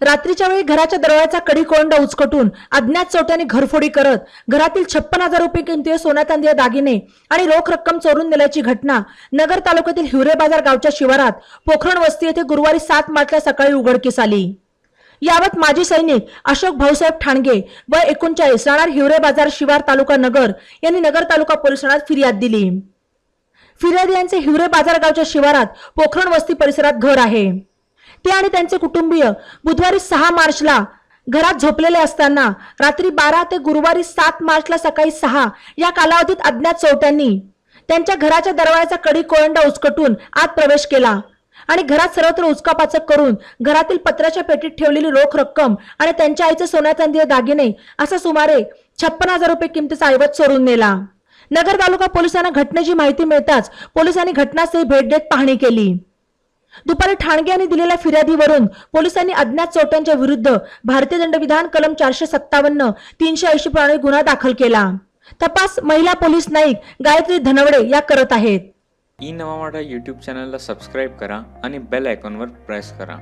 रात्रीच्या वेळी घराच्या दरवाजाचा कडी कोंडा उचकटून अज्ञात चोट्याने घरफोडी करत घरातील छप्पन हजार रुपये किमती सोन्या चांदी दागिने आणि रोख रक्कम चोरून नेल्याची घटना नगर तालुक्यातील हिवरे बाजार गावच्या शिवारात पोखरण वस्ती येथे गुरुवारी सात मार्चला सकाळी उघडकीस आली. यावत माजी सैनिक अशोक भाऊसाहेब ठाणगे व एकोणचाळीस राहणार हिवरे बाजार शिवार तालुका नगर यांनी नगर तालुका पोलीस ठाण्यात फिर्याद दिली. फिर्याद यांचे हिवरे बाजार गावच्या शिवारात पोखरण वस्ती परिसरात घर आहे. ते आणि त्यांचे कुटुंबीय बुधवारी सहा मार्चला घरात झोपलेले असताना रात्री बारा ते गुरुवारी सात मार्चला सकाळी सहा या कालावधीत अज्ञात चौट्यांनी त्यांच्या घराच्या दरवाजाचा कडी कोळंडा उचकटून आत प्रवेश केला आणि घरात सर्वत्र उचकापाचक करून घरातील पत्राच्या पेटीत ठेवलेली रोख रक्कम आणि त्यांच्या आईचे सोन्या चांदी दागिने असा सुमारे छप्पन हजार रुपये किमतीचा ऐवज चोरून नेला. नगर तालुका पोलिसांना घटनेची माहिती मिळताच पोलिसांनी घटनास्थळी भेट देत पाहणी केली. दुपारी ठाणगे यांनी दिलेल्या फिर्यादीवरून पोलिसांनी अज्ञात चोरट्यांच्या विरुद्ध भारतीय दंडविधान कलम चारशे सत्तावन्न तीनशे ऐंशी प्रमाणे गुन्हा दाखल केला. तपास महिला पोलीस नाईक गायत्री धनवडे या करत आहेत. ई नवा मराठा यूट्यूब चॅनलला सबस्क्राईब करा आणि बेल आयकॉनवर प्रेस करा.